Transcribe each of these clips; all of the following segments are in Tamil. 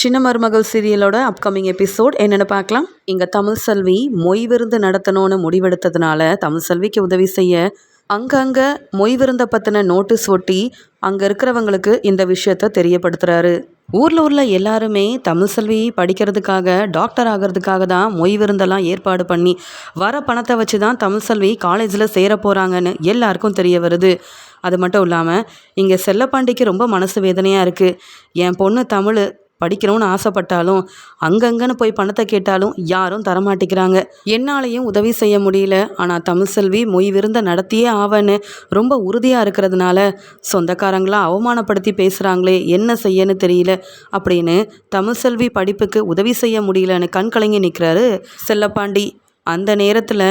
சின்ன மருமகள் சீரியலோட அப்கமிங் எபிசோட் என்னென்னு பார்க்கலாம். இங்கே தமிழ் செல்வி மொய் விருந்து நடத்தணும்னு முடிவெடுத்ததுனால தமிழ் செல்விக்கு உதவி செய்ய அங்கங்கே மொய் விருந்தை பற்றின நோட்டீஸ் ஒட்டி அங்கே இருக்கிறவங்களுக்கு இந்த விஷயத்த தெரியப்படுத்துகிறாரு ஊரில் உள்ள எல்லாருமே தமிழ் செல்வி படிக்கிறதுக்காக டாக்டர் ஆகிறதுக்காக தான் மொய் விருந்தெல்லாம் ஏற்பாடு பண்ணி வர பணத்தை வச்சு தான் தமிழ் செல்வி காலேஜில் சேர போகிறாங்கன்னு எல்லாருக்கும் தெரிய வருது. அது மட்டும் இல்லாமல் இங்கே செல்லப்பாண்டிக்கு ரொம்ப மனசு வேதனையாக இருக்குது என் பொண்ணு தமிழ் படிக்கணும்னு ஆசைப்பட்டாலும் அங்கங்கன்னு போய் பணத்தை கேட்டாலும் யாரும் தரமாட்டேங்கிறாங்க. என்னாலையும் உதவி செய்ய முடியல. ஆனால் தமிழ்செல்வி மொய் விருந்த நடத்தியே ஆவேன்னு ரொம்ப உறுதியாக இருக்கிறதுனால சொந்தக்காரங்களாம் அவமானப்படுத்தி பேசுகிறாங்களே என்ன செய்யன்னு தெரியல. அப்படின்னு தமிழ் செல்வி படிப்புக்கு உதவி செய்ய முடியலன்னு கண் கலங்கி நிற்கிறாரு செல்லப்பாண்டி. அந்த நேரத்தில்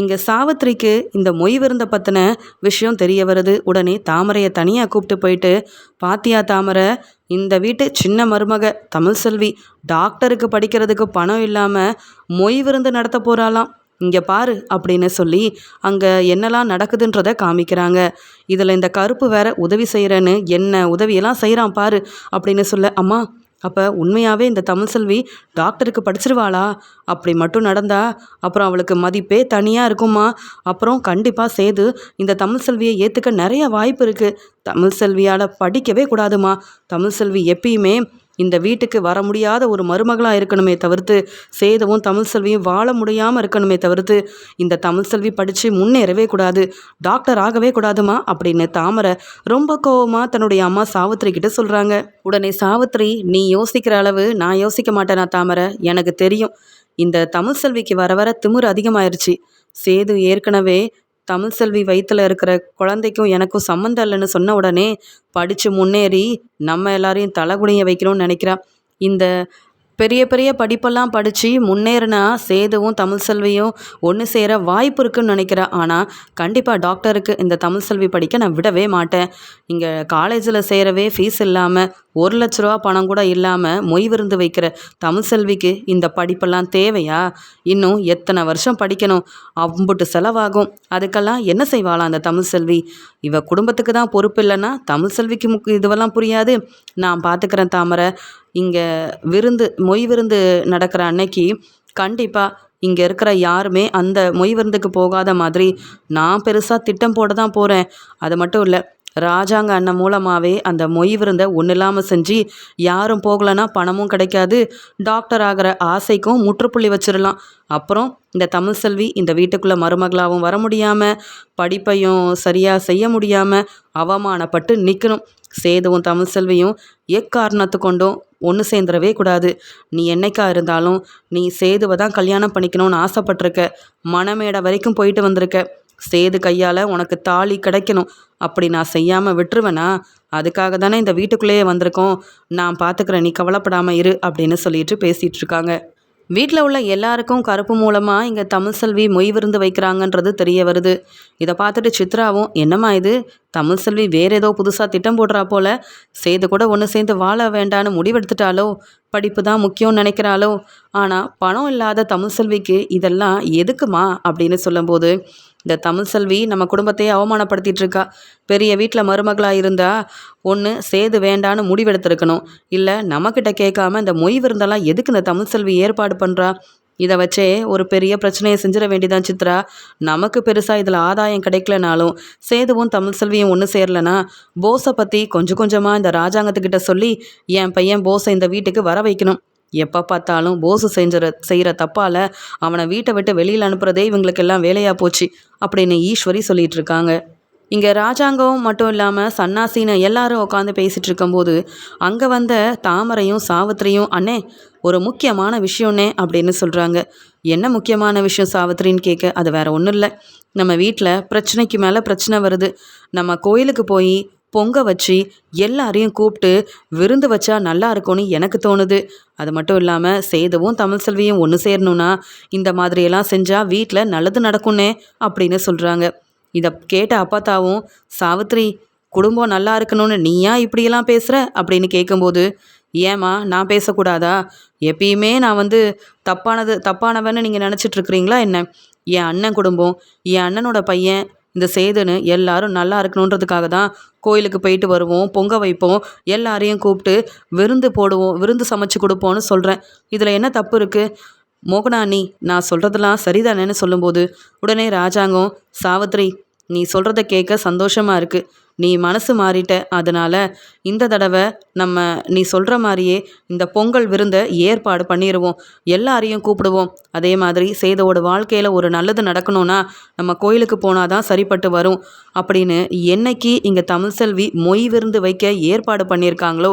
இங்கே சாவித்திரிக்கு இந்த மொய் விருந்த பற்றின விஷயம் தெரிய வருது. உடனே தாமரையை தனியாக கூப்பிட்டு போயிட்டு பாத்தியா தாமரை இந்த வீட்டு சின்ன மருமக தமிழ் செல்வி டாக்டருக்கு படிக்கிறதுக்கு பணம் இல்லாமல் மொய் விருந்து நடத்த போகிறாளாம் இங்கே பாரு அப்படின்னு சொல்லி அங்கே என்னெல்லாம் நடக்குதுன்றத காமிக்கிறாங்க. இதில் இந்த கருப்பு வேற உதவி செய்கிறேன்னு என்ன உதவியெல்லாம் செய்கிறான் பாரு அப்படின்னு சொல்ல அம்மா அப்போ உண்மையாகவே இந்த தமிழ் செல்வி டாக்டருக்கு படிச்சிருவாளா? அப்படி மட்டும் நடந்தா அப்புறம் அவளுக்கு மதிப்பே தனியாக இருக்குமா? அப்புறம் கண்டிப்பாக சேது இந்த தமிழ் செல்வியை ஏற்றுக்க நிறைய வாய்ப்பு இருக்குது தமிழ் செல்வியால் படிக்கவே கூடாதுமா. தமிழ் செல்வி எப்பயுமே இந்த வீட்டுக்கு வர முடியாத ஒரு மருமகளாக இருக்கணுமே தவிர்த்து சேதவும் தமிழ் செல்வியும் வாழ முடியாமல் இருக்கணுமே தவிர்த்து இந்த தமிழ் செல்வி படித்து முன்னேறவே கூடாது டாக்டர் ஆகவே கூடாதுமா? அப்படின்னு தாமரை ரொம்ப கோவமாக தன்னுடைய அம்மா சாவித்திரி கிட்ட சொல்கிறாங்க உடனே சாவித்திரி நீ யோசிக்கிற அளவு நான் யோசிக்க மாட்டேனா தாமரை? எனக்கு தெரியும். இந்த தமிழ் செல்விக்கு வர வர திமிர் அதிகமாயிருச்சு. சேது ஏற்கனவே தமிழ் செல்வி வயிற்றில் இருக்கிற குழந்தைக்கும் எனக்கும் சம்மந்தம் இல்லைன்னு சொன்ன உடனே படித்து முன்னேறி நம்ம எல்லாரையும் தலைகுனிய வைக்கணும்னு நினைக்கிறா. இந்த பெரிய பெரிய படிப்பெல்லாம் படித்து முன்னேறினா சேதுவும் தமிழ் செல்வியும் ஒன்று சேர வாய்ப்பு இருக்குன்னு நினைக்கிறேன் ஆனால் கண்டிப்பாக டாக்டருக்கு இந்த தமிழ் செல்வி படிக்க நான் விடவே மாட்டேன். இங்கே காலேஜில் சேரவே ஃபீஸ் இல்லாமல் ஒரு லட்ச ரூபா பணம் கூட இல்லாமல் மொய் விருந்து வைக்கிற தமிழ் செல்விக்கு இந்த படிப்பெல்லாம் தேவையா? இன்னும் எத்தனை வருஷம் படிக்கணும்? அம்புட்டு செலவாகும். அதுக்கெல்லாம் என்ன செய்வாளாம் அந்த தமிழ்செல்வி இவ குடும்பத்துக்கு தான் பொறுப்பு இல்லைன்னா தமிழ் செல்விக்கு முக்கு இதுவெல்லாம் புரியாது. நான் பார்த்துக்கிறேன் தாமரை. இங்கே விருந்து மொய் விருந்து நடக்கிற அன்னைக்கு கண்டிப்பாக இங்கே இருக்கிற யாருமே அந்த மொய் விருந்துக்கு போகாத மாதிரி நான் பெருசாக திட்டம் போட தான் போகிறேன் அது மட்டும் இல்லை ராஜாங்க அண்ணன் மூலமாகவே அந்த மொய் விருந்தை ஒன்றும் இல்லாமல் செஞ்சு யாரும் போகலைன்னா பணமும் கிடைக்காது. டாக்டர் ஆகிற ஆசைக்கும் முற்றுப்புள்ளி வச்சிடலாம் அப்புறம் இந்த தமிழ் செல்வி இந்த வீட்டுக்குள்ளே மருமகளாகவும் வர முடியாமல் படிப்பையும் சரியாக செய்ய முடியாமல் அவமானப்பட்டு நிற்கணும் சேதுவும் தமிழ் செல்வியும் எக்காரணத்து கொண்டும் ஒன்று சேர்ந்துடவே கூடாது. நீ என்னைக்கா இருந்தாலும் நீ சேதுவை தான் கல்யாணம் பண்ணிக்கணும்னு ஆசைப்பட்டிருக்க. மணமேடை வரைக்கும் போயிட்டு வந்திருக்க. சேது கையால் உனக்கு தாலி கிடைக்கணும். அப்படி நான் செய்யாமல் விட்டுருவேனா? அதுக்காக தானே இந்த வீட்டுக்குள்ளேயே வந்திருக்கோம். நான் பார்த்துக்கிறேன் நீ கவலைப்படாமல் இரு அப்படின்னு சொல்லிட்டு பேசிகிட்டு இருக்காங்க. வீட்டில் உள்ள எல்லாருக்கும் கருப்பு மூலமாக இங்கே தமிழ் செல்வி மொய் விருந்து வைக்கிறாங்கன்றது தெரிய வருது. இதை பார்த்துட்டு சித்ராவும் என்னம்மா இது? தமிழ் செல்வி வேற ஏதோ புதுசாக திட்டம் போடுறா போல. சேர்ந்து கூட ஒன்று சேர்ந்து வாழ வேண்டான்னு முடிவெடுத்துட்டாலோ படிப்பு தான் முக்கியம்னு நினைக்கிறாளோ? ஆனால் பணம் இல்லாத தமிழ் செல்விக்கு இதெல்லாம் எதுக்குமா? அப்படின்னு சொல்லும்போது இந்த தமிழ் செல்வி நம்ம குடும்பத்தையே அவமானப்படுத்திட்டு இருக்கா பெரிய வீட்டில் மருமகளாக இருந்தால் ஒன்று சேது வேண்டான்னு முடிவெடுத்திருக்கணும். இல்லை நம்மக்கிட்ட கேட்காம இந்த மொய் விருந்தெல்லாம் எதுக்கு இந்த தமிழ் செல்வி ஏற்பாடு பண்ணுறா இதை வச்சே ஒரு பெரிய பிரச்சனையை செஞ்சிட வேண்டியதான் சித்ரா. நமக்கு பெருசாக இதில் ஆதாயம் கிடைக்கலனாலும் சேதுவும் தமிழ் செல்வியும் ஒன்று சேரலனா போஸை பற்றி கொஞ்சம் கொஞ்சமாக இந்த ராஜாங்கத்துக்கிட்ட சொல்லி என் பையன் போஸை இந்த வீட்டுக்கு வர வைக்கணும். எப்போ பார்த்தாலும் போஸு செஞ்சுற செய்கிற தப்பால் அவனை வீட்டை விட்டு வெளியில் அனுப்புகிறதே இவங்களுக்கெல்லாம் வேலையாக போச்சு அப்படின்னு ஈஸ்வரி சொல்லிகிட்டு இருக்காங்க. இங்கே ராஜாங்கம் மட்டும் இல்லாமல் சன்னாசின்னு எல்லாரும் உட்காந்து பேசிகிட்டு இருக்கும்போது அங்கே வந்த தாமரையும் சாவித்திரியும் அண்ணே ஒரு முக்கியமான விஷயம்னே அப்படின்னு சொல்கிறாங்க என்ன முக்கியமான விஷயம் சாவித்திரின்னு கேட்க அது வேற ஒன்றும் இல்லை. நம்ம வீட்டில் பிரச்சனைக்கு மேலே பிரச்சனை வருது. நம்ம கோயிலுக்கு போய் பொங்க வச்சு எல்லாரையும் கூப்பிட்டு விருந்து வச்சா நல்லா இருக்கும்னு எனக்கு தோணுது. அது மட்டும் இல்லாமல் சேதுவும் தமிழ் செல்வியும் ஒன்று சேரணும்னா இந்த மாதிரியெல்லாம் செஞ்சால் வீட்டில் நல்லது நடக்கும்னே அப்படின்னு சொல்கிறாங்க இதை கேட்ட அப்பாத்தாவும் சாவித்ரி குடும்பம் நல்லா இருக்கணும்னு நீ ஏன் இப்படியெல்லாம் பேசுகிற அப்படின்னு கேட்கும்போது ஏம்மா நான் பேசக்கூடாதா? எப்பயுமே நான் வந்து தப்பானது தப்பானவன்னு நீங்கள் நினச்சிட்ருக்கிறீங்களா என்ன? என் அண்ணன் குடும்பம் என் அண்ணனோட பையன் இந்த சேதுன்னு எல்லாரும் நல்லா இருக்கணுன்றதுக்காக தான் கோயிலுக்கு போயிட்டு வருவோம் பொங்க வைப்போம் எல்லாரையும் கூப்பிட்டு விருந்து போடுவோம் விருந்து சமைச்சு கொடுப்போம்னு சொல்கிறேன் இதில் என்ன தப்பு இருக்குது மோகனானி நான் சொல்கிறதெல்லாம் சரிதானேன்னு சொல்லும்போது உடனே ராஜாங்கம் சாவித்ரி நீ சொல்கிறத கேட்க சந்தோஷமாக இருக்குது நீ மனசு மாறிட்ட அதனால் இந்த தடவை நம்ம நீ சொல்கிற மாதிரியே இந்த பொங்கல் விருந்தை ஏற்பாடு பண்ணிடுவோம் எல்லாரையும் கூப்பிடுவோம். அதே மாதிரி சேதோட வாழ்க்கையில் ஒரு நல்லது நடக்கணும்னா நம்ம கோயிலுக்கு போனால் தான் சரிப்பட்டு வரும். அப்படின்னு என்னைக்கு இங்கே தமிழ் செல்வி மொய் விருந்து வைக்க ஏற்பாடு பண்ணியிருக்காங்களோ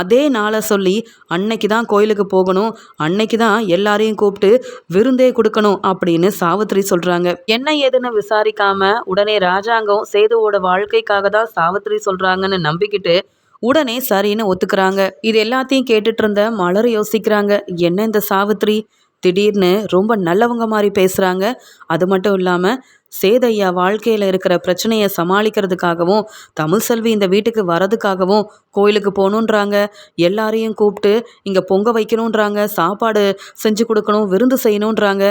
அதே நாளை சொல்லி அன்னைக்கு தான் கோயிலுக்கு போகணும். அன்னைக்கு தான் எல்லாரையும் கூப்பிட்டு விருந்தே கொடுக்கணும் அப்படின்னு சாவித்ரி சொல்கிறாங்க என்ன ஏதுன்னு விசாரிக்காம உடனே ராஜாங்கம் சேதுவோட வாழ்க்கைக்காக தான் சாவித்ரி சொல்கிறாங்கன்னு நம்பிக்கிட்டு உடனே சரின்னு ஒத்துக்கிறாங்க. இது எல்லாத்தையும் கேட்டுட்டு இருந்த மலர் யோசிக்கிறாங்க. என்ன இந்த சாவித்ரி திடீர்னு ரொம்ப நல்லவங்க மாதிரி பேசுகிறாங்க அது மட்டும் இல்லாமல் சேதையா வாழ்க்கையில் இருக்கிற பிரச்சனையை சமாளிக்கிறதுக்காகவும் தமிழ் செல்வி இந்த வீட்டுக்கு வரதுக்காகவும் கோயிலுக்கு போகணுன்றாங்க. எல்லாரையும் கூப்பிட்டு இங்கே பொங்க வைக்கணுன்றாங்க சாப்பாடு செஞ்சு கொடுக்கணும் விருந்து செய்யணுன்றாங்க.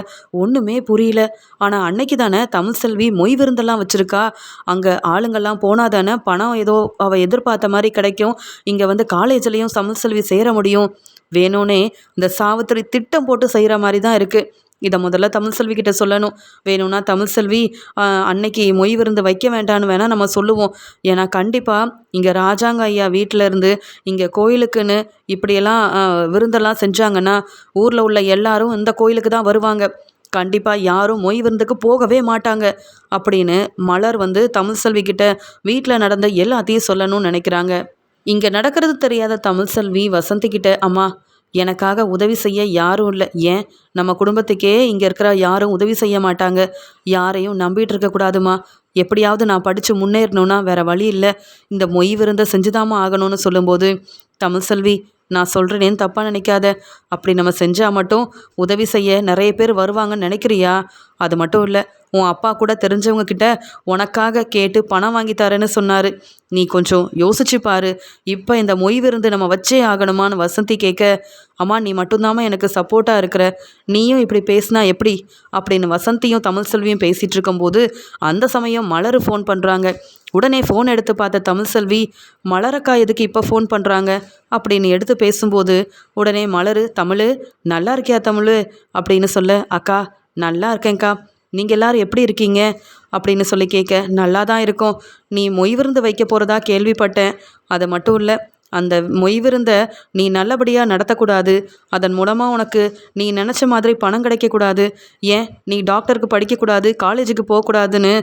ஒன்றுமே புரியல. ஆனால் அன்னைக்கு தானே தமிழ் செல்வி மொய் விருந்தெல்லாம் வச்சுருக்கா. அங்கே ஆளுங்கள்லாம் போனால் தானே பணம் ஏதோ அவள் எதிர்பார்த்த மாதிரி கிடைக்கும். இங்கே வந்து காலேஜ்லேயும் தமிழ் செல்வி சேர முடியும். வேணும்னே இந்த சாவித்திரி திட்டம் போட்டு செய்கிற மாதிரி தான் இருக்குது இதை முதல்ல தமிழ் செல்வி கிட்ட சொல்லணும். வேணும்னா தமிழ் செல்வி அன்னைக்கு மொய் விருந்து வைக்க வேண்டான்னு வேணால் நம்ம சொல்லுவோம். ஏன்னா கண்டிப்பாக இங்கே ராஜாங்க ஐயா வீட்டில் இருந்து இங்கே கோயிலுக்குன்னு இப்படியெல்லாம் விருந்தெல்லாம் செஞ்சாங்கன்னா ஊரில் உள்ள எல்லாரும் இந்த கோயிலுக்கு தான் வருவாங்க. கண்டிப்பாக யாரும் மொய் விருந்துக்கு போகவே மாட்டாங்க. அப்படின்னு மலர் வந்து தமிழ் செல்வி கிட்ட வீட்டில் நடந்த எல்லாத்தையும் சொல்லணும்னு நினைக்கிறாங்க. இங்கே நடக்கிறது தெரியாத தமிழ் செல்வி வசந்தி கிட்ட அம்மா எனக்காக உதவி செய்ய யாரும் இல்லை. ஏன்? நம்ம குடும்பத்துக்கே இங்கே இருக்கிற யாரும் உதவி செய்ய மாட்டாங்க. யாரையும் நம்பிட்டு இருக்கக்கூடாதுமா எப்படியாவது நான் படித்து முன்னேறணும்னா வேற வழி இல்லை. இந்த மொய் விருந்தை செஞ்சுதாமா ஆகணும்னு சொல்லும்போது தமிழ்செல்வி நான் சொல்கிறேனேன்னு தப்பாக நினைக்காத. அப்படி நம்ம செஞ்சால் மட்டும் உதவி செய்ய நிறைய பேர் வருவாங்கன்னு நினைக்கிறியா? அது மட்டும் இல்லை உன் அப்பா கூட தெரிஞ்சவங்க கிட்ட உனக்காக கேட்டு பணம் வாங்கி தரேன்னு சொன்னார். நீ கொஞ்சம் யோசிச்சு பாரு. இப்போ இந்த மொய் விருந்து நம்ம வச்சே ஆகணுமான்னு வசந்தி கேட்க அம்மா நீ மட்டும்தாம்மா எனக்கு சப்போர்ட்டாக இருக்கிற. நீயும் இப்படி பேசினா எப்படி? அப்படின்னு வசந்தியும் தமிழ் செல்வியும் பேசிகிட்டு இருக்கும்போது அந்த சமயம் மலர் ஃபோன் பண்ணுறாங்க உடனே ஃபோன் எடுத்து பார்த்த தமிழ் செல்வி மலரக்கா எதுக்கு இப்போ ஃபோன் பண்ணுறாங்க அப்படின்னு எடுத்து பேசும்போது உடனே மலர் தமிழ் நல்லா இருக்கியா தமிழ்? அப்படின்னு சொல்ல அக்கா நல்லா இருக்கேங்க்கா நீங்கள் எல்லாரும் எப்படி இருக்கீங்க? அப்படின்னு சொல்லி கேட்க நல்லா தான் இருக்கும். நீ மொய் விருந்து வைக்க போகிறதா கேள்விப்பட்டேன். அது மட்டும் இல்லை அந்த மொய் விருந்தை நீ நல்லபடியாக நடத்தக்கூடாது. அதன் மூலமாக உனக்கு நீ நினச்ச மாதிரி பணம் கிடைக்கக்கூடாது. ஏன்? நீ டாக்டருக்கு படிக்கக்கூடாது காலேஜுக்கு போகக்கூடாதுன்னு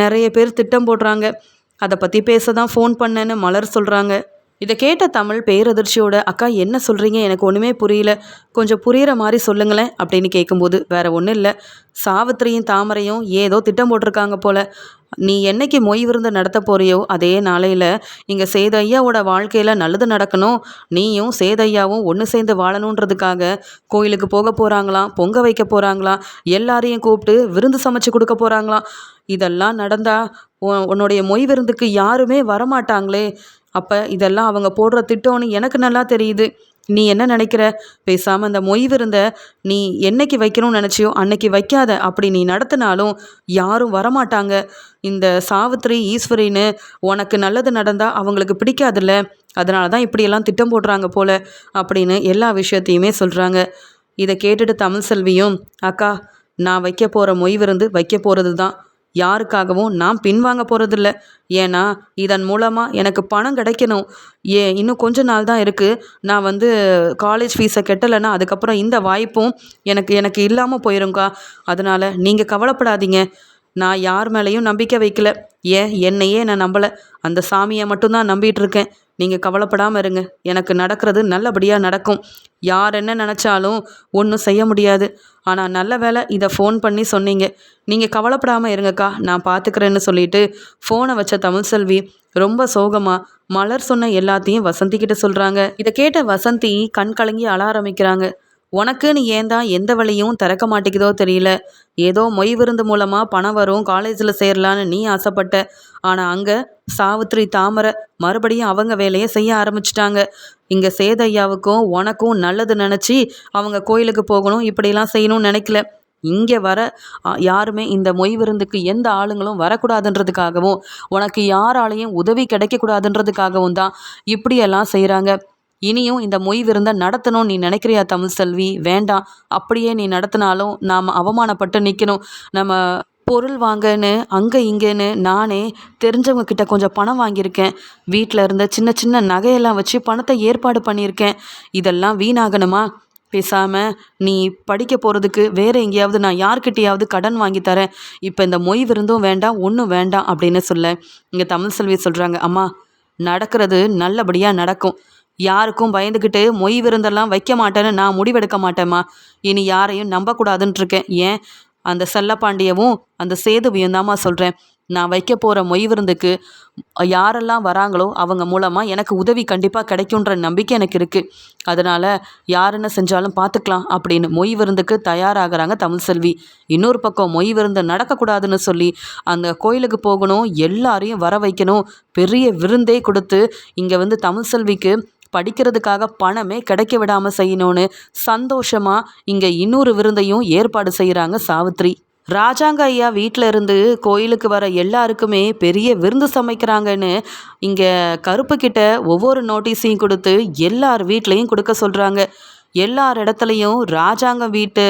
நிறைய பேர் திட்டம் போடுறாங்க. அதை பற்றி பேச தான் ஃபோன் பண்ணேன்னு மலர் சொல்கிறாங்க இதை கேட்ட தமிழ் பேரதிர்ச்சியோட அக்கா என்ன சொல்கிறீங்க எனக்கு ஒன்றுமே புரியல. கொஞ்சம் புரிகிற மாதிரி சொல்லுங்களேன் அப்படின்னு கேட்கும்போது வேற ஒன்றும் இல்லை. சாவித்திரியும் தாமரையும் ஏதோ திட்டம் போட்டிருக்காங்க போல. நீ என்னைக்கு மொய் விருந்து நடத்த போறியோ அதே நாளையில் இங்கே சேதையாவோட வாழ்க்கையில் நல்லது நடக்கணும். நீயும் சேதையாவும் ஒன்று சேர்ந்து வாழணுன்றதுக்காக கோயிலுக்கு போக போகிறாங்களாம் பொங்க வைக்க போகிறாங்களாம் எல்லாரையும் கூப்பிட்டு விருந்து சமைச்சு கொடுக்க போகிறாங்களாம் இதெல்லாம் நடந்தால் உன்னுடைய மொய் விருந்துக்கு யாருமே வரமாட்டாங்களே. அப்போ இதெல்லாம் அவங்க போடுற திட்டம்னு எனக்கு நல்லா தெரியுது. நீ என்ன நினைக்கிற? பேசாமல் அந்த மொய் விருந்த நீ என்னைக்கு வைக்கணும்னு நினச்சியோ அன்னைக்கு வைக்காத. அப்படி நீ நடத்தினாலும் யாரும் வரமாட்டாங்க. இந்த சாவித்ரி ஈஸ்வரின்னு உனக்கு நல்லது நடந்தால் அவங்களுக்கு பிடிக்காதுல்ல. அதனால தான் இப்படியெல்லாம் திட்டம் போடுறாங்க போல அப்படின்னு எல்லா விஷயத்தையுமே சொல்கிறாங்க இதை கேட்டுட்டு தமிழ் செல்வியும் அக்கா நான் வைக்க போகிற மொய் விருந்து வைக்க போகிறது தான் யாருக்காகவும் நான் பின்வாங்க போகிறதில்ல ஏன்னா இதன் மூலமாக எனக்கு பணம் கிடைக்கணும். ஏ இன்னும் கொஞ்ச நாள் தான் இருக்குது நான் வந்து காலேஜ் ஃபீஸை கெட்டலைன்னா அதுக்கப்புறம் இந்த வாய்ப்பும் எனக்கு எனக்கு இல்லாமல் போயிருங்கக்கா அதனால் நீங்கள் கவலைப்படாதீங்க. நான் யார் மேலேயும் நம்பிக்கை வைக்கல. ஏன் என்னையே நான் நம்பலை. அந்த சாமியை மட்டும்தான் நம்பிகிட்டு இருக்கேன். நீங்கள் கவலைப்படாமல் இருங்க. எனக்கு நடக்கிறது நல்லபடியாக நடக்கும். யார் என்ன நினச்சாலும் ஒன்றும் செய்ய முடியாது. ஆனால் நல்ல வேலை இதை ஃபோன் பண்ணி சொன்னீங்க. நீங்கள் கவலைப்படாமல் இருங்கக்கா. நான் பார்த்துக்கிறேன்னு சொல்லிட்டு ஃபோனை வச்ச தமிழ்செல்வி ரொம்ப சோகமாக மலர் சொன்ன எல்லாத்தையும் வசந்தி கிட்ட சொல்கிறாங்க இதை கேட்ட வசந்தி கண் கலங்கி அழ ஆரம்பிக்கிறாங்க. உனக்குன்னு ஏன் தான் எந்த வழியும் திறக்க மாட்டேங்குதோ தெரியல. ஏதோ மொய் விருந்து மூலமாக பணம் வரும் காலேஜில் சேரலான்னு நீ ஆசைப்பட்ட. ஆனால் அங்கே சாவித்ரி தாமரை மறுபடியும் அவங்க வேலையை செய்ய ஆரம்பிச்சிட்டாங்க. இங்கே சேதையாவுக்கும் உனக்கும் நல்லது நினச்சி அவங்க கோயிலுக்கு போகணும் இப்படிலாம் செய்யணும்னு நினைக்கல. இங்கே வர யாருமே இந்த மொய் விருந்துக்கு எந்த ஆளுங்களும் வரக்கூடாதுன்றதுக்காகவும் உனக்கு யாராலையும் உதவி கிடைக்கக்கூடாதுன்றதுக்காகவும் தான் இப்படியெல்லாம் செய்கிறாங்க இனியும் இந்த மொய் விருந்தை நடத்தணும்னு நீ நினைக்கிறியா தமிழ் செல்வி? வேண்டாம். அப்படியே நீ நடத்தினாலும் நாம் அவமானப்பட்டு நிற்கணும் நம்ம பொருள் வாங்கன்னு அங்கே இங்கேன்னு நானே தெரிஞ்சவங்க கிட்ட கொஞ்சம் பணம் வாங்கியிருக்கேன். வீட்டில் இருந்த சின்ன சின்ன நகையெல்லாம் வச்சு பணத்தை ஏற்பாடு பண்ணியிருக்கேன். இதெல்லாம் வீணாகணுமா? பேசாமல் நீ படிக்க போகிறதுக்கு வேறு எங்கேயாவது நான் யார்கிட்டயாவது கடன் வாங்கி தரேன். இப்போ இந்த மொய் விருந்தும் வேண்டாம் ஒன்றும் வேண்டாம் அப்படின்னு சொல்ல இங்கே தமிழ் செல்வி சொல்கிறாங்க அம்மா நடக்கிறது நல்லபடியாக நடக்கும். யாருக்கும் பயந்துக்கிட்டு மொய் விருந்தெல்லாம் வைக்க மாட்டேன்னு நான் முடிவெடுக்க மாட்டேம்மா. இனி யாரையும் நம்பக்கூடாதுன்னு இருக்கேன் ஏன்? அந்த செல்லப்பாண்டியவும் அந்த சேதுவையும் தாம்மா சொல்கிறேன் நான் வைக்க போகிற மொய் விருந்துக்கு யாரெல்லாம் வராங்களோ அவங்க மூலமாக எனக்கு உதவி கண்டிப்பாக கிடைக்குன்ற நம்பிக்கை எனக்கு இருக்குது அதனால் யார் என்ன செஞ்சாலும் பார்த்துக்கலாம் அப்படின்னு மொய் விருந்துக்கு தயாராகிறாங்க தமிழ் செல்வி. இன்னொரு பக்கம் மொய் விருந்து நடக்கக்கூடாதுன்னு சொல்லி அந்த கோயிலுக்கு போகணும் எல்லாரையும் வர வைக்கணும் பெரிய விருந்தே கொடுத்து இங்கே வந்து தமிழ் செல்விக்கு படிக்கிறதுக்காக பணமே கிடைக்க விடாமல் செய்யணும்னு சந்தோஷமாக இங்கே இன்னொரு விருந்தையும் ஏற்பாடு செய்கிறாங்க சாவித்ரி. ராஜாங்க ஐயா வீட்டில் இருந்து கோயிலுக்கு வர எல்லாருக்குமே பெரிய விருந்து சமைக்கிறாங்கன்னு இங்கே கருப்பு கிட்ட ஒவ்வொரு நோட்டீஸையும் கொடுத்து எல்லார் வீட்லேயும் கொடுக்க சொல்கிறாங்க எல்லார் இடத்துலையும் ராஜாங்க வீட்டு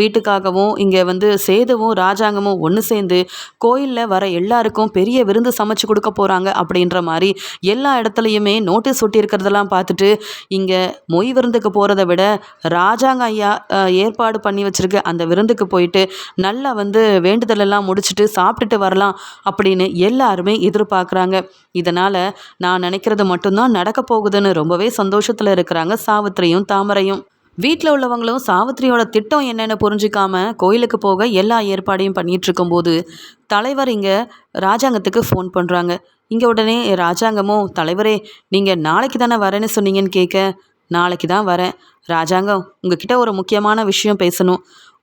வீட்டுக்காகவும் இங்கே வந்து சேதுவும் ராஜாங்கமும் ஒன்று சேர்ந்து கோயிலில் வர எல்லாருக்கும் பெரிய விருந்து சமைச்சு கொடுக்க போகிறாங்க அப்படின்ற மாதிரி எல்லா இடத்துலையுமே நோட்டீஸ் ஒட்டியிருக்கிறதெல்லாம் பார்த்துட்டு இங்கே மொய் விருந்துக்கு போகிறத விட ராஜாங்க ஐயா ஏற்பாடு பண்ணி வச்சுருக்க அந்த விருந்துக்கு போயிட்டு நல்லா வந்து வேண்டுதலெல்லாம் முடிச்சுட்டு சாப்பிட்டுட்டு வரலாம் அப்படின்னு எல்லாருமே எதிர்பார்க்குறாங்க. இதனால் நான் நினைக்கிறது மட்டும்தான் நடக்க போகுதுன்னு ரொம்பவே சந்தோஷத்தில் இருக்கிறாங்க. சாவித்திரியும் தாமரையும். வீட்டில் உள்ளவங்களும் சாவித்திரியோட திட்டம் என்னென்னு புரிஞ்சிக்காம கோயிலுக்கு போக எல்லா ஏற்பாடையும் பண்ணிட்டு இருக்கும்போது தலைவர் இங்கே ராஜாங்கத்துக்கு ஃபோன் பண்ணுறாங்க இங்கே உடனே ராஜாங்கமும் தலைவரே நீங்கள் நாளைக்கு தானே வரேன்னு சொன்னீங்கன்னு கேட்க நாளைக்கு தான் வரேன். ராஜாங்கம் உங்ககிட்ட ஒரு முக்கியமான விஷயம் பேசணும்.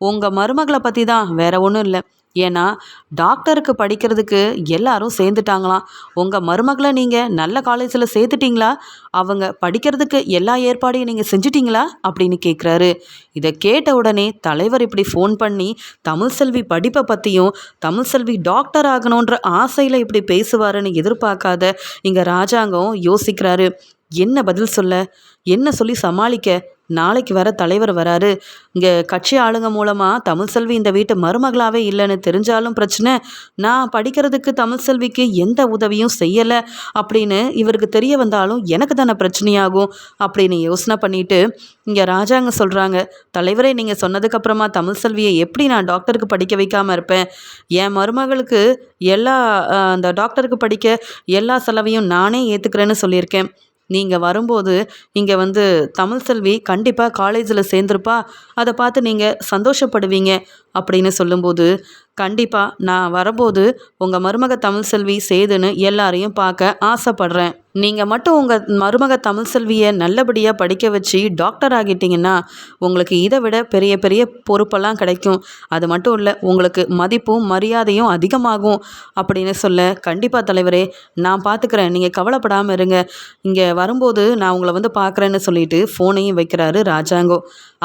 உங்கள் மருமகளை பற்றி தான் வேற ஒன்றும் இல்லை. ஏன்னா டாக்டருக்கு படிக்கிறதுக்கு எல்லாரும் சேர்ந்துட்டாங்களாம். உங்கள் மருமகளை நீங்கள் நல்ல காலேஜில் சேர்த்துட்டிங்களா? அவங்க படிக்கிறதுக்கு எல்லா ஏற்பாடையும் நீங்கள் செஞ்சிட்டிங்களா? அப்படின்னு கேட்குறாரு இதை கேட்ட உடனே தலைவர் இப்படி ஃபோன் பண்ணி தமிழ் செல்வி படிப்பை பற்றியும் தமிழ் செல்வி டாக்டர் ஆகணுன்ற ஆசையில் இப்படி பேசுவாருன்னு எதிர்பார்க்காத இங்கே ராஜாங்கம் யோசிக்கிறாரு. என்ன பதில் சொல்ல? என்ன சொல்லி சமாளிக்க? நாளைக்கு வர தலைவர் வராரு. இங்கே கட்சி ஆளுங்க மூலமாக தமிழ் செல்வி இந்த வீட்டு மருமகளாகவே இல்லைன்னு தெரிஞ்சாலும் பிரச்சனை. நான் படிக்கிறதுக்கு தமிழ் செல்விக்கு எந்த உதவியும் செய்யலை. அப்படின்னு இவருக்கு தெரிய வந்தாலும் எனக்கு தானே பிரச்சனையாகும் அப்படின்னு யோசனை பண்ணிட்டு இங்கே ராஜாங்க சொல்கிறாங்க தலைவரே நீங்கள் சொன்னதுக்கப்புறமா தமிழ் செல்வியை எப்படி நான் டாக்டருக்கு படிக்க வைக்காமல் இருப்பேன்? என் மருமகளுக்கு எல்லா அந்த டாக்டருக்கு படிக்க எல்லா செலவையும் நானே ஏற்றுக்கிறேன்னு சொல்லியிருக்கேன். நீங்கள் வரும்போது இங்கே வந்து தமிழ் செல்வி கண்டிப்பாக காலேஜில் சேர்ந்துருப்பா. அதை பார்த்து நீங்கள் சந்தோஷப்படுவீங்க அப்படின்னு சொல்லும்போது கண்டிப்பாக நான் வரும்போது உங்கள் மருமக தமிழ் செல்வி சேதுன்னு எல்லாரையும் பார்க்க ஆசைப்படுறேன். நீங்கள் மட்டும் உங்கள் மருமக தமிழ் செல்வியை நல்லபடியாக படிக்க வச்சு டாக்டர் ஆகிட்டீங்கன்னா உங்களுக்கு இதை விட பெரிய பெரிய பொறுப்பெல்லாம் கிடைக்கும். அது மட்டும் இல்லை உங்களுக்கு மதிப்பும் மரியாதையும் அதிகமாகும் அப்படின்னு சொல்ல கண்டிப்பாக தலைவரே நான் பார்த்துக்கிறேன் நீங்கள் கவலைப்படாமல் இருங்க. இங்கே வரும்போது நான் உங்களை வந்து பார்க்குறேன்னு சொல்லிட்டு ஃபோனையும் வைக்கிறாரு ராஜாங்கோ.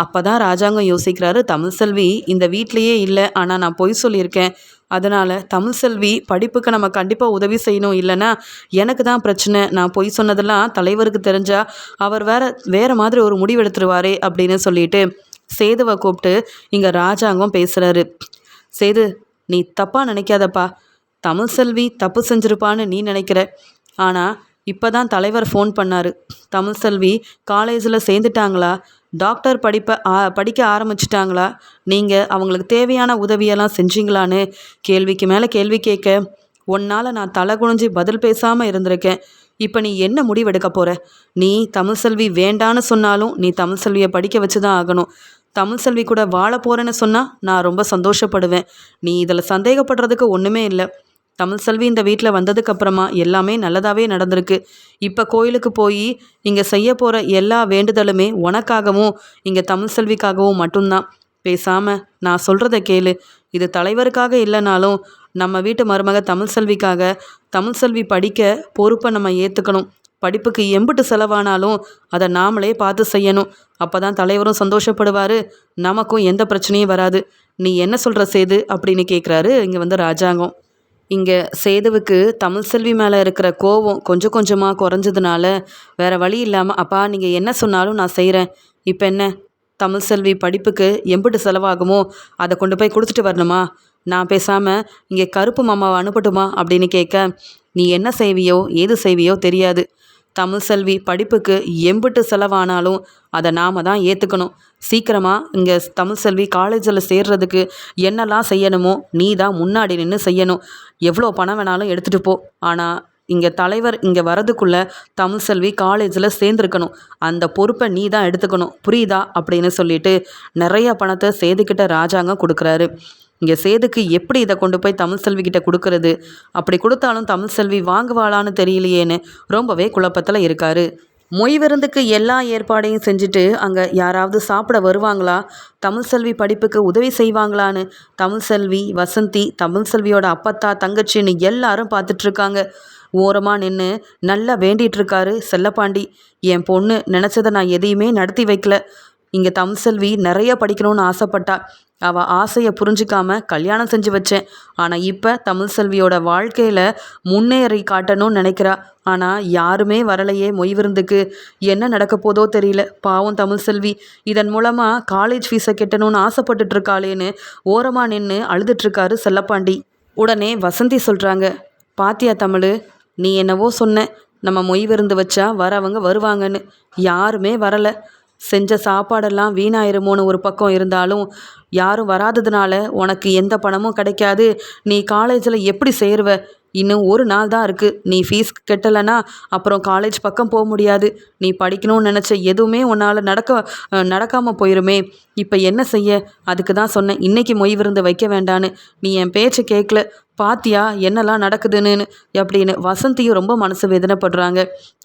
அப்போ தான் ராஜாங்கம் யோசிக்கிறாரு தமிழ் செல்வி இந்த வீட்லேயே இல்லை. ஆனால் நான் பொய் சொல்லியிருக்கேன். அதனால் தமிழ் செல்வி படிப்புக்கு நம்ம கண்டிப்பாக உதவி செய்யணும். இல்லைன்னா எனக்கு தான் பிரச்சனை. நான் பொய் சொன்னதெல்லாம் தலைவருக்கு தெரிஞ்சால் அவர் வேற வேறு மாதிரி ஒரு முடிவு எடுத்துருவாரே அப்படின்னு சொல்லிட்டு சேதுவை கூப்பிட்டு இங்கே ராஜாங்கம் பேசுகிறாரு சேது நீ தப்பாக நினைக்காதப்பா. தமிழ் செல்வி தப்பு செஞ்சுருப்பான்னு நீ நினைக்கிற. ஆனால் இப்போ தான் தலைவர் ஃபோன் பண்ணார். தமிழ் செல்வி காலேஜில் சேர்ந்துட்டாங்களா? டாக்டர் படிப்பை ஆ படிக்க ஆரம்பிச்சிட்டாங்களா? நீங்கள் அவங்களுக்கு தேவையான உதவியெல்லாம் செஞ்சீங்களான்னு கேள்விக்கு மேலே கேள்வி கேட்க உன்னால் நான் தலை குனிஞ்சு பதில் பேசாமல் இருந்திருக்கேன். இப்போ நீ என்ன முடிவெடுக்க போகிற நீ தமிழ் செல்வி வேண்டான்னு சொன்னாலும் நீ தமிழ் செல்வியை படிக்க வச்சு தான் ஆகணும். தமிழ் செல்வி கூட வாழ போகிறேன்னு சொன்னால் நான் ரொம்ப சந்தோஷப்படுவேன். நீ இதில் சந்தேகப்படுறதுக்கு ஒன்றுமே இல்லை. தமிழ் செல்வி இந்த வீட்டில் வந்ததுக்கப்புறமா எல்லாமே நல்லதாகவே நடந்திருக்கு. இப்போ கோயிலுக்கு போய் இங்கே செய்ய போகிற எல்லா வேண்டுதலுமே உனக்காகவும் இங்கே தமிழ் செல்விக்காகவும் மட்டும்தான். பேசாமல் நான் சொல்கிறத கேளு. இது தலைவருக்காக இல்லைனாலும் நம்ம வீட்டு மருமக தமிழ் செல்விக்காக தமிழ் செல்வி படிக்க பொறுப்பை நம்ம ஏற்றுக்கணும் படிப்புக்கு எம்பிட்டு செலவானாலும் அதை நாமளே பார்த்து செய்யணும். அப்போ தான் தலைவரும் சந்தோஷப்படுவார். நமக்கும் எந்த பிரச்சனையும் வராது. நீ என்ன சொல்கிற சேது அப்படின்னு கேட்குறாரு இங்கே வந்து ராஜாங்கம். இங்கே சேதுவுக்கு தமிழ் செல்வி மேலே இருக்கிற கோவம் கொஞ்சம் கொஞ்சமாக குறைஞ்சதுனால வேறு வழி இல்லாமல் அப்பா நீங்கள் என்ன சொன்னாலும் நான் செய்கிறேன் இப்போ என்ன? தமிழ் செல்வி படிப்புக்கு எம்பிட்டு செலவாகுமோ? அதை கொண்டு போய் கொடுத்துட்டு வரணுமா? நான் பேசாமல் இங்கே கருப்பு மாமாவை அனுப்பட்டுமா? அப்படின்னு கேட்க நீ என்ன செய்வியோ ஏது செய்வியோ தெரியாது. தமிழ் செல்வி படிப்புக்கு எம்பிட்டு செலவானாலும் அதை நாம தான் ஏற்றுக்கணும் சீக்கிரமாக இங்கே தமிழ் செல்வி காலேஜில் சேர்றதுக்கு என்னெல்லாம் செய்யணுமோ நீ தான் முன்னாடி நின்று செய்யணும். எவ்வளோ பணம் வேணாலும் எடுத்துகிட்டு போ. ஆனால் இங்கே தலைவர் இங்கே வரதுக்குள்ளே தமிழ் செல்வி காலேஜில் சேர்ந்துருக்கணும். அந்த பொறுப்பை நீ தான் எடுத்துக்கணும். புரியுதா? அப்படின்னு சொல்லிட்டு நிறைய பணத்தை சேதுக்கிட்ட ராஜாங்க கொடுக்குறாரு. இங்கே சேதுக்கு எப்படி இதை கொண்டு போய் தமிழ் செல்வி கிட்ட கொடுக்கறது? அப்படி கொடுத்தாலும் தமிழ் செல்வி வாங்குவாளான்னு தெரியலையேன்னு ரொம்பவே குழப்பத்தில் இருக்காரு. மொய் விருந்துக்கு எல்லா ஏற்பாடையும் செஞ்சுட்டு அங்கே யாராவது சாப்பிட வருவாங்களா? தமிழ் செல்வி படிப்புக்கு உதவி செய்வாங்களான்னு தமிழ் செல்வி வசந்தி தமிழ் செல்வியோட அப்பத்தா தங்கச்சின்னு எல்லாரும் பார்த்துட்ருக்காங்க ஓரமாக நின்று நல்லா வேண்டிகிட்டு இருக்காரு செல்லப்பாண்டி. என் பொண்ணு நினச்சதை நான் எதையுமே நடத்தி வைக்கல. இங்கே தமிழ் செல்வி நிறைய படிக்கணும்னு ஆசைப்பட்டா. அவள் ஆசையை புரிஞ்சிக்காம கல்யாணம் செஞ்சு வச்சேன். ஆனால் இப்போ தமிழ் செல்வியோட வாழ்க்கையில் முன்னேறி காட்டணும்னு நினைக்கிறா. ஆனால் யாருமே வரலையே மொய் விருந்துக்கு. என்ன நடக்க போதோ தெரியல. பாவம் தமிழ் செல்வி. இதன் மூலமாக காலேஜ் ஃபீஸை கெட்டணும்னு ஆசைப்பட்டுட்டு இருக்காளேன்னு ஓரமாக நின்று அழுதுட்ருக்காரு செல்லப்பாண்டி. உடனே வசந்தி சொல்கிறாங்க பாத்தியா தமிழ் நீ என்னவோ சொன்ன. நம்ம மொய் விருந்து வச்சா வரவங்க வருவாங்கன்னு. யாருமே வரலை. செஞ்ச சாப்பாடெல்லாம் வீணாயிருமோன்னு ஒரு பக்கம் இருந்தாலும் யாரும் வராததுனால உனக்கு எந்த பணமும் கிடைக்காது. நீ காலேஜில் எப்படி சேருவ? இன்னும் ஒரு நாள் தான் இருக்குது நீ ஃபீஸ் கட்டலைன்னா அப்புறம் காலேஜ் பக்கம் போக முடியாது. நீ படிக்கணும்னு நினச்ச எதுவுமே உன்னால் நடக்க நடக்காமல் போயிருமே. இப்போ என்ன செய்ய? அதுக்கு தான் சொன்னேன். இன்றைக்கி மொய் விருந்து வைக்க வேண்டான்னு. நீ என் பேச்சை கேட்கல பாத்தியா என்னெல்லாம் நடக்குதுன்னு அப்படின்னு வசந்தியும் ரொம்ப மனசு வேதனைப்படுறாங்க.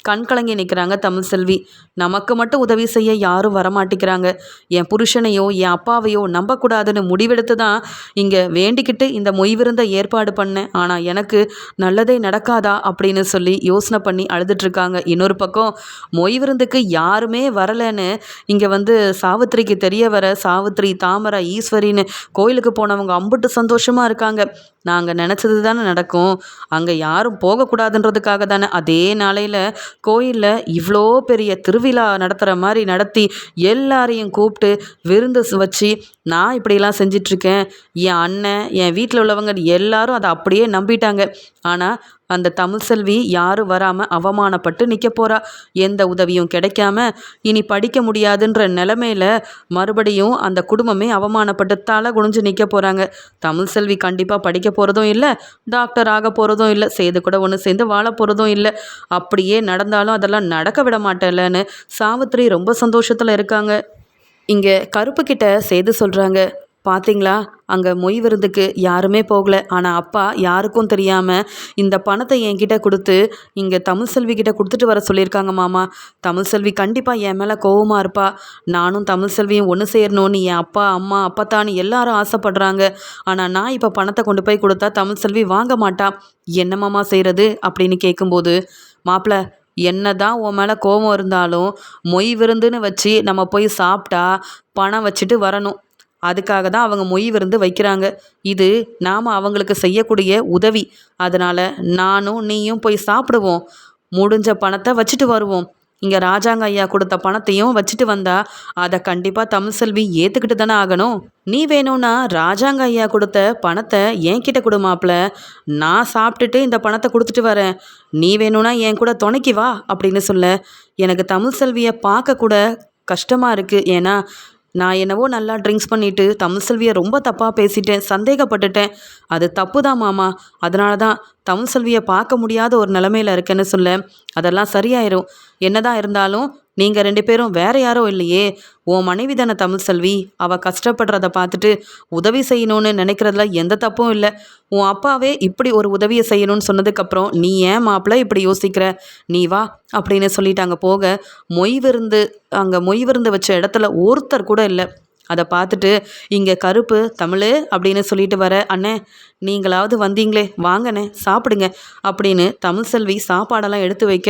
கண் கலங்கி நிற்கிறாங்க தமிழ் செல்வி. நமக்கு மட்டும் உதவி செய்ய யாரும் வரமாட்டேங்கிறாங்க. என் புருஷனையோ என் அப்பாவையோ நம்பக்கூடாதுன்னு முடிவெடுத்து தான் இங்கே வேண்டிக்கிட்டு இந்த மொய் விருந்த ஏற்பாடு பண்ணேன். ஆனால் எனக்கு நல்லதே நடக்காதா அப்படின்னு சொல்லி யோசனை பண்ணி அழுதுட்ருக்காங்க. இன்னொரு பக்கம் மொய் விருந்துக்கு யாருமே வரலைன்னு இங்கே வந்து சாவித்திரிக்கு தெரிய வர சாவித்திரி தாமரை ஈஸ்வரின்னு கோயிலுக்கு போனவங்க அம்புட்டு சந்தோஷமாக இருக்காங்க. நாங்கள் நினச்சது தானே நடக்கும். அங்கே யாரும் போகக்கூடாதுன்றதுக்காக தானே. அதே நாளையில் கோயிலில் இவ்வளோ பெரிய திருவிழா நடத்துகிற மாதிரி நடத்தி எல்லாரையும் கூப்பிட்டு விருந்து வச்சு நான் இப்படியெல்லாம் செஞ்சிட்ருக்கேன். என் அண்ணன் என் வீட்டில் உள்ளவங்க எல்லாரும் அதை அப்படியே நம்பிட்டாங்க. ஆனால் அந்த தமிழ்செல்வி யாரும் வராமல் அவமானப்பட்டு நிற்க போகிறா எந்த உதவியும் கிடைக்காம இனி படிக்க முடியாதுன்ற நிலமையில மறுபடியும் அந்த குடும்பமே அவமானப்பட்டு தலை குனிஞ்சு நிற்க போகிறாங்க தமிழ் செல்வி கண்டிப்பாக படிக்க போகிறதும் இல்லை டாக்டர் ஆக போகிறதும் இல்லை செய்து கூட ஒன்று சேர்ந்து வாழ போகிறதும் இல்லை. அப்படியே நடந்தாலும் அதெல்லாம் நடக்க விட மாட்டேன்லன்னு சாவித்திரி ரொம்ப சந்தோஷத்தில் இருக்காங்க. இங்கே கருப்பு கிட்ட செய்து சொல்கிறாங்க பார்த்தீங்களா அங்கே மொய் விருந்துக்கு யாருமே போகல. ஆனால் அப்பா யாருக்கும் தெரியாமல் இந்த பணத்தை என்கிட்ட கொடுத்து இங்கே தமிழ் செல்வி கிட்ட கொடுத்துட்டு வர சொல்லியிருக்காங்க மாமா. தமிழ் செல்வி கண்டிப்பாக என் மேலே கோவமாக இருப்பா. நானும் தமிழ் செல்வியும் ஒன்று சேரணும்னு என் அப்பா அம்மா அப்பத்தான்னு எல்லாரும் ஆசைப்படுறாங்க. ஆனால் நான் இப்போ பணத்தை கொண்டு போய் கொடுத்தா தமிழ் செல்வி வாங்க மாட்டா. என்ன மாமா செய்கிறது அப்படின்னு கேட்கும்போது மாப்பிள்ள என்ன தான் உன் மேலே கோபம் இருந்தாலும் மொய் விருந்துன்னு வச்சு நம்ம போய் சாப்பிட்டா பணம் வச்சுட்டு வரணும். அதுக்காக தான் அவங்க மொய் விருந்து வைக்கிறாங்க. இது நாம் அவங்களுக்கு செய்யக்கூடிய உதவி. அதனால் நானும் நீயும் போய் சாப்பிடுவோம். முடிஞ்ச பணத்தை வச்சுட்டு வருவோம். இங்கே ராஜாங்க ஐயா கொடுத்த பணத்தையும் வச்சுட்டு வந்தா அதை கண்டிப்பாக தமிழ் செல்வி ஏற்றுக்கிட்டு தானே ஆகணும். நீ வேணும்னா ராஜாங்க ஐயா கொடுத்த பணத்தை என்கிட்ட கொடுமாப்ல நான் சாப்பிட்டுட்டு இந்த பணத்தை கொடுத்துட்டு வரேன். நீ வேணும்னா என் கூட துணைக்கி வா அப்படின்னு சொல்ல. எனக்கு தமிழ் செல்வியை பார்க்க கூட கஷ்டமாக இருக்குது ஏன்னா நான் என்னவோ நல்லா ட்ரிங்க்ஸ் பண்ணிவிட்டு தமிழ் செல்வியை ரொம்ப தப்பாக பேசிட்டேன் சந்தேகப்பட்டுட்டேன். அது தப்பு தான் மாமா. அதனால தான் தமிழ் செல்வியை பார்க்க முடியாத ஒரு நிலமையில் இருக்கேன்னு சொல்ல அதெல்லாம் சரியாயிரும். என்னதான் இருந்தாலும் நீங்கள் ரெண்டு பேரும் வேற யாரோ இல்லையே. உன் மனைவி தானே தமிழ் செல்வி. அவள் கஷ்டப்படுறத பார்த்துட்டு உதவி செய்யணும்னு நினைக்கிறதுல எந்த தப்பும் இல்லை. உன் அப்பாவே இப்படி ஒரு உதவியை செய்யணும்னு சொன்னதுக்கப்புறம் நீ ஏன் மாப்பிள்ள இப்படி யோசிக்கிற? நீ வா அப்படின்னு சொல்லிட்டாங்க. போக மொய் விருந்து அங்கே மொய் விருந்து வச்ச இடத்துல ஒருத்தர் கூட இல்லை. அதை பார்த்துட்டு இங்கே கருப்பு தமிழ் அப்படின்னு சொல்லிட்டு வர அண்ணே நீங்களாவது வந்தீங்களே வாங்கண்ணே சாப்பிடுங்க அப்படின்னு தமிழ் செல்வி சாப்பாடெல்லாம் எடுத்து வைக்க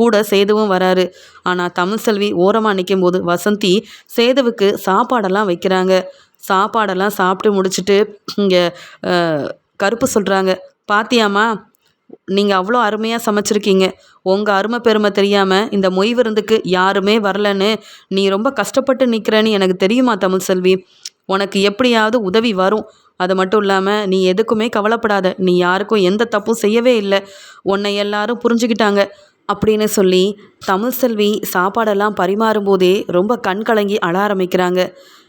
கூட சேதுவும் வராரு. ஆனால் தமிழ்செல்வி ஓரமாக நிற்கும்போது வசந்தி சேதுவுக்கு சாப்பாடெல்லாம் வைக்கிறாங்க. சாப்பாடெல்லாம் சாப்பிட்டு முடிச்சுட்டு இங்கே கருப்பு சொல்கிறாங்க பாத்தியாமா நீங்கள் அவ்வளோ அருமையாக சமைச்சிருக்கீங்க. உங்கள் அருமை பெருமை தெரியாமல் இந்த மொய் விருந்துக்கு யாருமே வரலன்னு நீ ரொம்ப கஷ்டப்பட்டு நிற்கிறேன்னு எனக்கு தெரியுமா தமிழ் செல்வி? உனக்கு எப்படியாவது உதவி வரும். அது மட்டும் இல்லாமல் நீ எதுக்குமே கவலைப்படாத. நீ யாருக்கும் எந்த தப்பும் செய்யவே இல்லை. உன்னை எல்லாரும் புரிஞ்சுக்கிட்டாங்க. அப்படின்னு சொல்லி தமிழ்செல்வி சாப்பாடெல்லாம் பரிமாறும்போதே ரொம்ப கண் கலங்கி அழ ஆரம்பிக்கிறாங்க.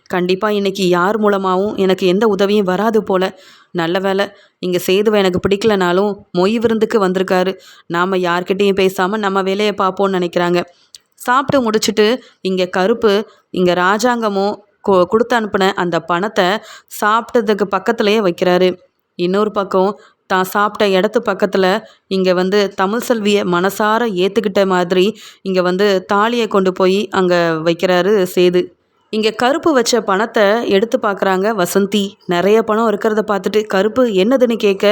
கண்டிப்பாக இன்றைக்கி யார் மூலமாகவும் எனக்கு எந்த உதவியும் வராது போல். நல்ல வேலை இங்கே சேதுவை எனக்கு பிடிக்கலனாலும் மொய் விருந்துக்கு வந்திருக்காரு. நாம் யார்கிட்டேயும் பேசாமல் நம்ம வேலையை பார்ப்போம்னு நினைக்கிறாங்க. சாப்பிட்டு முடிச்சுட்டு இங்கே கருப்பு இங்கே ராஜாங்கமும் கொ கொடுத்து அனுப்பின அந்த பணத்தை சாப்பிட்டதுக்கு பக்கத்துலேயே வைக்கிறாரு. இன்னொரு பக்கம் தான் சாப்பிட்ட இடத்து பக்கத்தில் இங்கே வந்து தமிழ் செல்வியை மனசார ஏற்றுக்கிட்ட மாதிரி இங்கே வந்து தாலியை கொண்டு போய் அங்கே வைக்கிறாரு சேது. இங்கே கருப்பு வச்ச பணத்தை எடுத்து பார்க்குறாங்க வசந்தி. நிறைய பணம் இருக்கிறத பார்த்துட்டு கருப்பு என்னதுன்னு கேட்க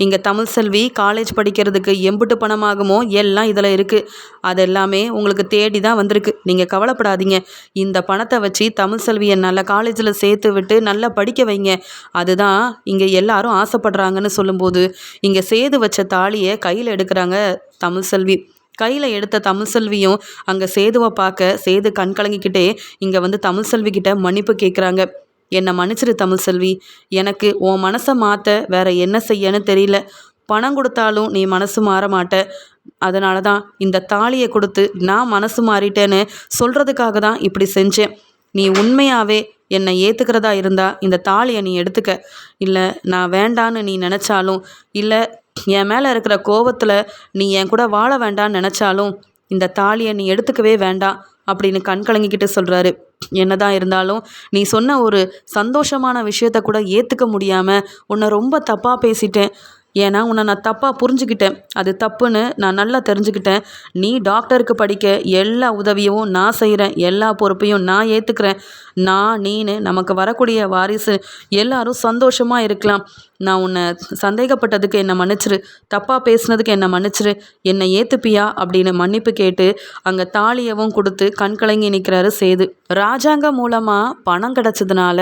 இங்கே தமிழ் செல்வி காலேஜ் படிக்கிறதுக்கு எம்புட்டு பணமாகுமோ? எல்லாம் இதில் இருக்குது அது எல்லாமே உங்களுக்கு தேடி தான் வந்திருக்கு. நீங்கள் கவலைப்படாதீங்க. இந்த பணத்தை வச்சு தமிழ் செல்வியை நல்ல காலேஜில் சேர்த்து விட்டு நல்லா படிக்க வைங்க. அதுதான் இங்கே எல்லாரும் ஆசைப்படுறாங்கன்னு சொல்லும்போது இங்கே சேது வச்ச தாலியை கையில் எடுக்கிறாங்க தமிழ் செல்வி. கையில் எடுத்த தமிழ்செல்வியும் அங்கே சேதுவை பார்க்க சேது கண் கலங்கிக்கிட்டே இங்கே வந்து தமிழ்செல்வி கிட்ட மன்னிப்பு கேட்குறாங்க என்னை மன்னிச்சிரு தமிழ்செல்வி எனக்கு உன் மனசை மாற்ற வேற என்ன செய்யன்னு தெரியல. பணம் கொடுத்தாலும் நீ மனசு மாற மாட்ட. அதனால தான் இந்த தாலியை கொடுத்து நான் மனசு மாறிட்டேன்னு சொல்கிறதுக்காக தான் இப்படி செஞ்சேன். நீ உண்மையாகவே என்னை ஏற்றுக்கிறதா இருந்தால் இந்த தாலியை நீ எடுத்துக்க. இல்லை நான் வேண்டான்னு நீ நினச்சாலும் இல்லை என் மேலே இருக்கிற கோபத்தில் நீ என் கூட வாழ வேண்டான்னு நினச்சாலும் இந்த தாலியை நீ எடுத்துக்கவே வேண்டாம் அப்படின்னு கண் கலங்கிக்கிட்டு சொல்கிறாரு என்னதான் இருந்தாலும் நீ சொன்ன ஒரு சந்தோஷமான விஷயத்த கூட ஏற்றுக்க முடியாமல் உன்னை ரொம்ப தப்பாக பேசிட்டேன். ஏன்னா உன்னை நான் தப்பாக புரிஞ்சுக்கிட்டேன். அது தப்புன்னு நான் நல்லா தெரிஞ்சுக்கிட்டேன். நீ டாக்டருக்கு படிக்க எல்லா உதவியும் நான் செய்கிறேன் எல்லா பொறுப்பையும் நான் ஏற்றுக்கிறேன் நான் நீனு நமக்கு வரக்கூடிய வாரிசு எல்லாரும் சந்தோஷமாக இருக்கலாம். நான் உன்னை சந்தேகப்பட்டதுக்கு என்னை மன்னிச்சிரு. தப்பாக பேசுனதுக்கு என்னை மன்னிச்சிரு. என்னை ஏற்றுப்பியா அப்படின்னு மன்னிப்பு கேட்டு அங்கே தாலியவும் கொடுத்து கண் கலங்கி நிற்கிறாரு சேது. ராஜாங்கம் மூலமாக பணம் கிடச்சதுனால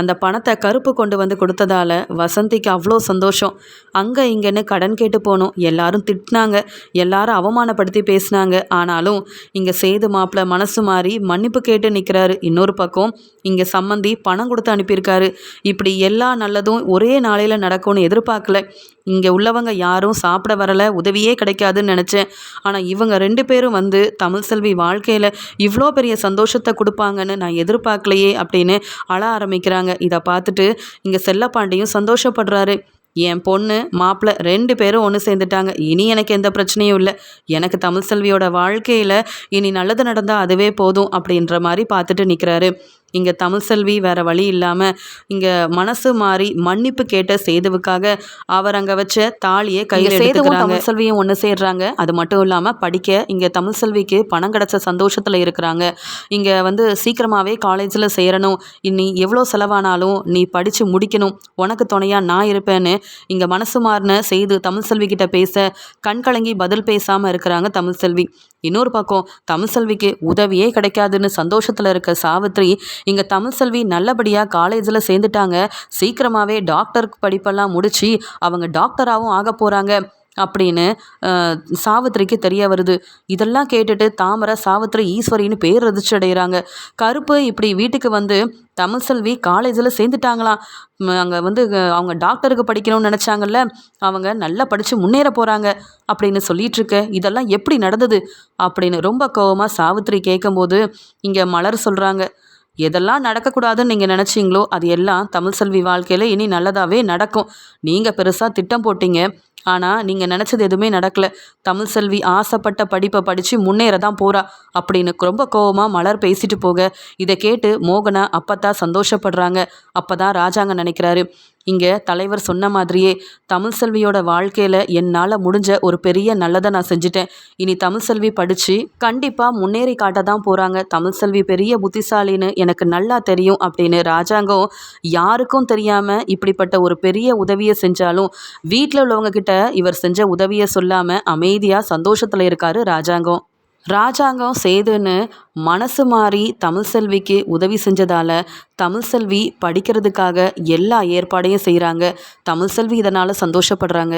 அந்த பணத்தை கருப்பு கொண்டு வந்து கொடுத்ததால வசந்திக்கு அவ்வளோ சந்தோஷம். அங்கே இங்கேன்னு கடன் கேட்டு போனோம். எல்லாரும் திட்டினாங்க. எல்லாரும் அவமானப்படுத்தி பேசினாங்க. ஆனாலும் இங்கே சேது மாப்பிள்ள மனசு மாறி மன்னிப்பு கேட்டு நிற்கிறாரு இன்னொரு பக்கம் இங்கே சம்மந்தி பணம் கொடுத்து அனுப்பியிருக்காரு. இப்படி எல்லா நல்லதும் ஒரே நாளையில் நடக்கும்னு எதிர்பார்க்கல. இங்கே உள்ளவங்க யாரும் சாப்பிட வரலை உதவியே கிடைக்காதுன்னு நினச்சேன். ஆனால் இவங்க ரெண்டு பேரும் வந்து தமிழ் செல்வி வாழ்க்கையில் இவ்வளோ பெரிய சந்தோஷத்தை கொடுப்பாங்கன்னு நான் எதிர்பார்க்கலையே அப்படின்னு அழ ஆரம்பிக்கிறாங்க. இதை பார்த்துட்டு இங்கே செல்லப்பாண்டியும் சந்தோஷப்படுறாரு. என் பொண்ணு மாப்பிள்ளை ரெண்டு பேரும் ஒன்று சேர்ந்துட்டாங்க. இனி எனக்கு எந்த பிரச்சனையும் இல்லை. எனக்கு தமிழ் செல்வியோட வாழ்க்கையில் இனி நல்லது நடந்தால் அதுவே போதும் அப்படின்ற மாதிரி பார்த்துட்டு நிற்கிறாரு இங்கே தமிழ் செல்வி வேறு வழி இல்லாமல் இங்கே மனசு மாறி மன்னிப்பு கேட்ட சேதுவுக்காக அவர் அங்கே வச்ச தாலியை கையில் சேதுவும் தமிழ் செல்வியும் ஒன்று சேர்றாங்க. அது மட்டும் இல்லாமல் படிக்க இங்கே தமிழ் செல்விக்கு பணம் கிடச்ச சந்தோஷத்தில் இருக்கிறாங்க. இங்கே வந்து சீக்கிரமாகவே காலேஜில் சேரணும். இனி எவ்வளோ செலவானாலும் நீ படித்து முடிக்கணும். உனக்கு துணையாக நான் இருப்பேன்னு இங்கே மனசு மாறின செய்து தமிழ் செல்வி கிட்ட பேச கண்கலங்கி பதில் பேசாமல் இருக்கிறாங்க தமிழ் செல்வி. இன்னொரு பக்கம் தமிழ் செல்விக்கு உதவியே கிடைக்காதுன்னு சந்தோஷத்தில் இருக்க சாவித்ரி இங்கே தமிழ் செல்வி நல்லபடியாக காலேஜில் சேர்ந்துட்டாங்க. சீக்கிரமாகவே டாக்டருக்கு படிப்பெல்லாம் முடித்து அவங்க டாக்டராகவும் ஆக போகிறாங்க அப்படின்னு சாவித்திரிக்கு தெரிய வருது. இதெல்லாம் கேட்டுட்டு தாமரை சாவித்திரி ஈஸ்வரின்னு பேர் ரதிச்சு அடைகிறாங்க கருப்பு இப்படி வீட்டுக்கு வந்து தமிழ் செல்வி காலேஜில் சேர்ந்துட்டாங்களாம். அங்கே வந்து அவங்க டாக்டருக்கு படிக்கணும்னு நினச்சாங்கல்ல அவங்க நல்லா படித்து முன்னேற போகிறாங்க அப்படின்னு சொல்லிகிட்ருக்க இதெல்லாம் எப்படி நடந்தது? அப்படின்னு ரொம்ப கோவமாக சாவித்திரி கேட்கும்போது இங்கே மலர் சொல்கிறாங்க எதெல்லாம் நடக்கக்கூடாதுன்னு நீங்கள் நினச்சிங்களோ அது எல்லாம் தமிழ் செல்வி வாழ்க்கையில் இனி நல்லதாகவே நடக்கும். நீங்கள் பெருசாக திட்டம் போட்டீங்க ஆனால் நீங்கள் நினச்சது எதுவுமே நடக்கலை. தமிழ் செல்வி ஆசைப்பட்ட படிப்பை படித்து முன்னேற தான் போகிறா அப்படின்னு ரொம்ப கோவமாக மலர் பேசிட்டு போக. இதை கேட்டு மோகனா அப்போ தான் சந்தோஷப்படுறாங்க. அப்போ தான் ராஜாங்க நினைக்கிறாரு. இங்கே தலைவர் சொன்ன மாதிரியே தமிழ் செல்வியோட வாழ்க்கையில் என்னால் முடிஞ்ச ஒரு பெரிய நல்லதை நான் செஞ்சுட்டேன். இனி தமிழ் செல்வி படித்து கண்டிப்பாக முன்னேறி காட்ட தான் போகிறாங்க தமிழ் செல்வி பெரிய புத்திசாலின்னு எனக்கு நல்லா தெரியும் அப்படின்னு ராஜாங்கம் யாருக்கும் தெரியாமல் இப்படிப்பட்ட ஒரு பெரிய உதவியை செஞ்சாலும் வீட்டில் உள்ளவங்க கிட்ட இவர் செஞ்ச உதவியை சொல்லாமல் அமைதியாக சந்தோஷத்தில் இருக்காரு ராஜாங்கம். ராஜாங்கம் சேதுன்னு மனசு மாறி தமிழ் செல்விக்கு உதவி செஞ்சதால் தமிழ் செல்வி படிக்கிறதுக்காக எல்லா ஏற்பாடையும் செய்கிறாங்க தமிழ் செல்வி இதனால் சந்தோஷப்படுறாங்க.